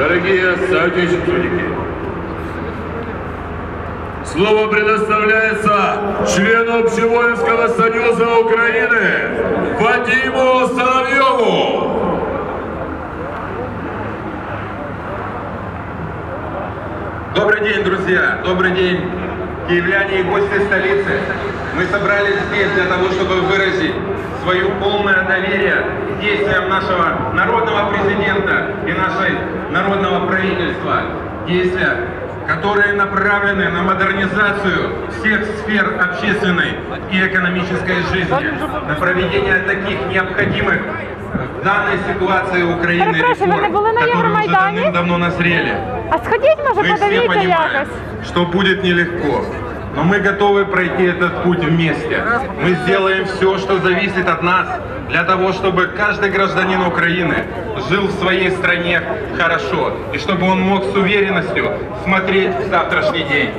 дорогие соотечественники. Слово предоставляется члену Общевоинского союза Украины Вадиму Соловьеву. Добрый день, друзья! Добрый день, киевляне и гости столицы! Мы собрались здесь для того, чтобы выразить свое полное доверие действиям нашего народного президента и нашей народного правительства. Действия, которые направлены на модернизацию всех сфер общественной и экономической жизни, на проведение таких необходимых в данной ситуации Украины Перепрошую, ви не були реформ, на которые уже Євромайдані? давным-давно назрели. А сходіть, може, Мы все подивіться понимаем, якось. что будет нелегко, но мы готовы пройти этот путь вместе. Мы сделаем все, что зависит от нас, для того, чтобы каждый гражданин Украины жил в своей стране хорошо, и чтобы он мог с уверенностью смотреть в завтрашний день.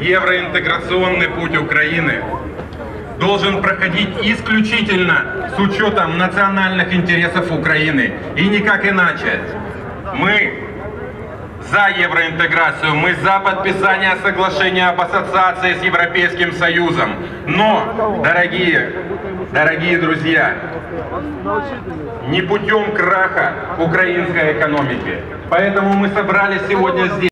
Евроинтеграционный путь Украины должен проходить исключительно с учетом национальных интересов Украины и никак иначе. Мы за евроинтеграцию, мы за подписание соглашения об ассоциации с Европейским Союзом. Но, дорогие, дорогие друзья, не путем краха украинской экономики. Поэтому мы собрались сегодня здесь.